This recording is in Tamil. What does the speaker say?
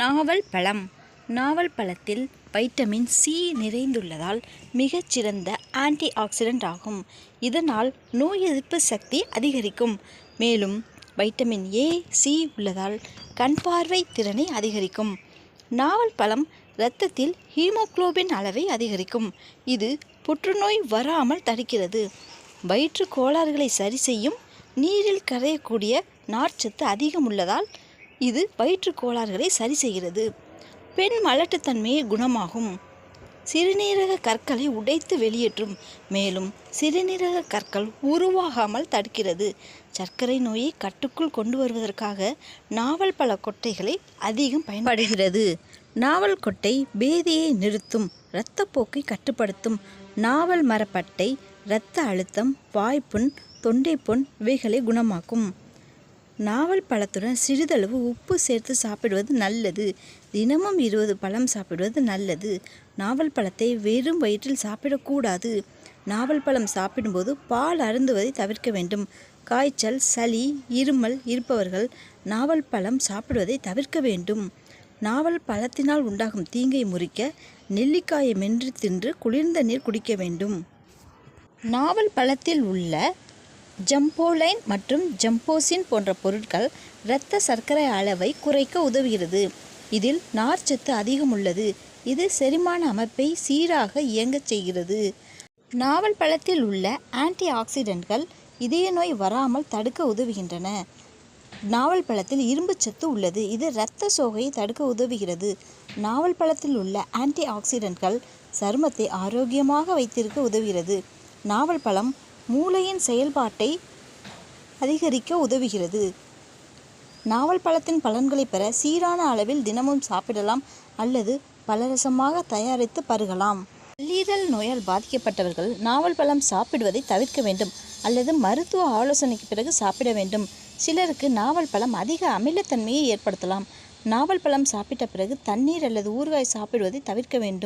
நாவல் பழம். நாவல் பழத்தில் வைட்டமின் சி நிறைந்துள்ளதால் மிகச்சிறந்த ஆன்டி ஆக்சிடென்ட் ஆகும். இதனால் நோய் எதிர்ப்பு சக்தி அதிகரிக்கும். மேலும் வைட்டமின் ஏ சி உள்ளதால் கண் பார்வை திறனை அதிகரிக்கும். நாவல் பழம் இரத்தத்தில் ஹீமோகுளோபின் அளவை அதிகரிக்கும். இது புற்றுநோய் வராமல் தடுக்கிறது. வயிற்று கோளாறுகளை சரி செய்யும் நீரில் கரையக்கூடிய நார்ச்சத்து அதிகம் உள்ளதால் இது வயிற்று கோளாறுகளை சரி செய்கிறது. பெண் மலட்டுத்தன்மையை குணமாகும். சிறுநீரக கற்களை உடைத்து வெளியேற்றும். மேலும் சிறுநீரக கற்கள் உருவாகாமல் தடுக்கிறது. சர்க்கரை நோயை கட்டுக்குள் கொண்டு வருவதற்காக நாவல் பழ கொட்டைகளை அதிகம் பயன்படுகிறது நாவல் கொட்டை பேதியை நிறுத்தும் இரத்தப்போக்கை கட்டுப்படுத்தும். நாவல் மரப்பட்டை இரத்த அழுத்தம் வாய்ப்புண் தொண்டைப்புண் இவைகளை குணமாக்கும். நாவல் பழத்துடன் சிறிதளவு உப்பு சேர்த்து சாப்பிடுவது நல்லது. தினமும் இருபது பழம் சாப்பிடுவது நல்லது. நாவல் பழத்தை வெறும் வயிற்றில் சாப்பிடக்கூடாது. நாவல் பழம் சாப்பிடும்போது பால் அருந்துவதை தவிர்க்க வேண்டும். காய்ச்சல் சளி இருமல் இருப்பவர்கள் நாவல் பழம் சாப்பிடுவதை தவிர்க்க வேண்டும். நாவல் பழத்தினால் உண்டாகும் தீங்கை முறிக்க நெல்லிக்காயை மென்று தின்று குளிர்ந்த நீர் குடிக்க வேண்டும். நாவல் பழத்தில் உள்ள ஜம்போலைன் மற்றும் ஜம்போசின் போன்ற பொருட்கள் இரத்த சர்க்கரை அளவை குறைக்க உதவுகிறது. இதில் நார்ச்சத்து அதிகம் உள்ளது இது செரிமான அமைப்பை சீராக இயங்கச் செய்கிறது. நாவல் பழத்தில் உள்ள ஆன்டி ஆக்சிடென்ட்கள் இதய நோய் வராமல் தடுக்க உதவுகின்றன. நாவல் பழத்தில் இரும்புச்சத்து உள்ளது. இது இரத்த சோகையை தடுக்க உதவுகிறது. நாவல் பழத்தில் உள்ள ஆன்டி ஆக்சிடென்ட்கள் சருமத்தை ஆரோக்கியமாக வைத்திருக்க உதவுகிறது. நாவல் பழம் மூளையின் செயல்பாட்டை அதிகரிக்க உதவுகிறது. நாவல் பழத்தின் பலன்களை பெற சீரான அளவில் தினமும் சாப்பிடலாம் அல்லது பலரசமாக தயாரித்து பருகலாம். கல்லீரல் நோயால் பாதிக்கப்பட்டவர்கள் நாவல் பழம் சாப்பிடுவதை தவிர்க்க வேண்டும் அல்லது மருத்துவ ஆலோசனைக்கு பிறகு சாப்பிட வேண்டும். சிலருக்கு நாவல் பழம் அதிக அமிலத்தன்மையை ஏற்படுத்தலாம். நாவல் பழம் சாப்பிட்ட பிறகு தண்ணீர் அல்லது ஊறுகாய் சாப்பிடுவதை தவிர்க்க வேண்டும்.